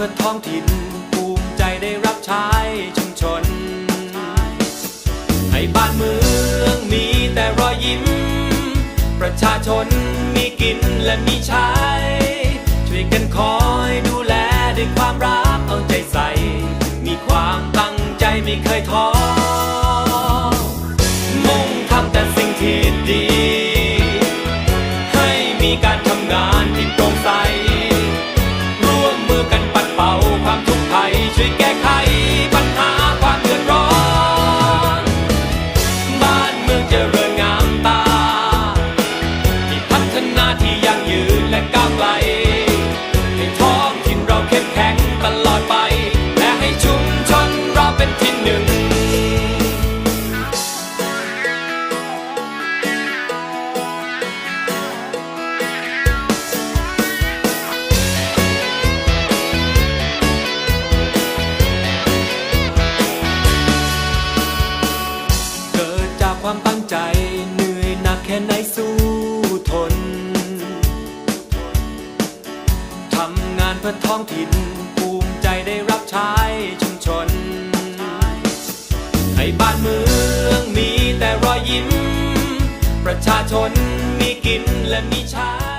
พื่อท้องถิ่นภูมิใจได้รับใช้ชุมชน ให้บ้านเมืองมีแต่รอยยิ้ม ประชาชนมีกินและมีใช้ ช่วยกันคอยดูแลด้วยความรักเอาใจใส่ มีความตั้งใจไม่เคยท้อ ช่วยแก้ไขปัญหาความเดือดร้อน บ้านเมืองเจริญงามตาที่พัฒนาที่ยั่งยืนและก้าวไกล ให้ท้องถิ่นเราเข้มแข็งตลอดไป และให้ชุมชนเราเป็นที่หนึ่ง ความตั้งใจ เหนื่อยหนักแค่ไหนสู้ทน ทำงานเพื่อท้องถิ่น ภูมิใจได้รับใช้ชุมชน ให้บ้านเมืองมีแต่รอยยิ้ม ประชาชนมีกินและมีใช้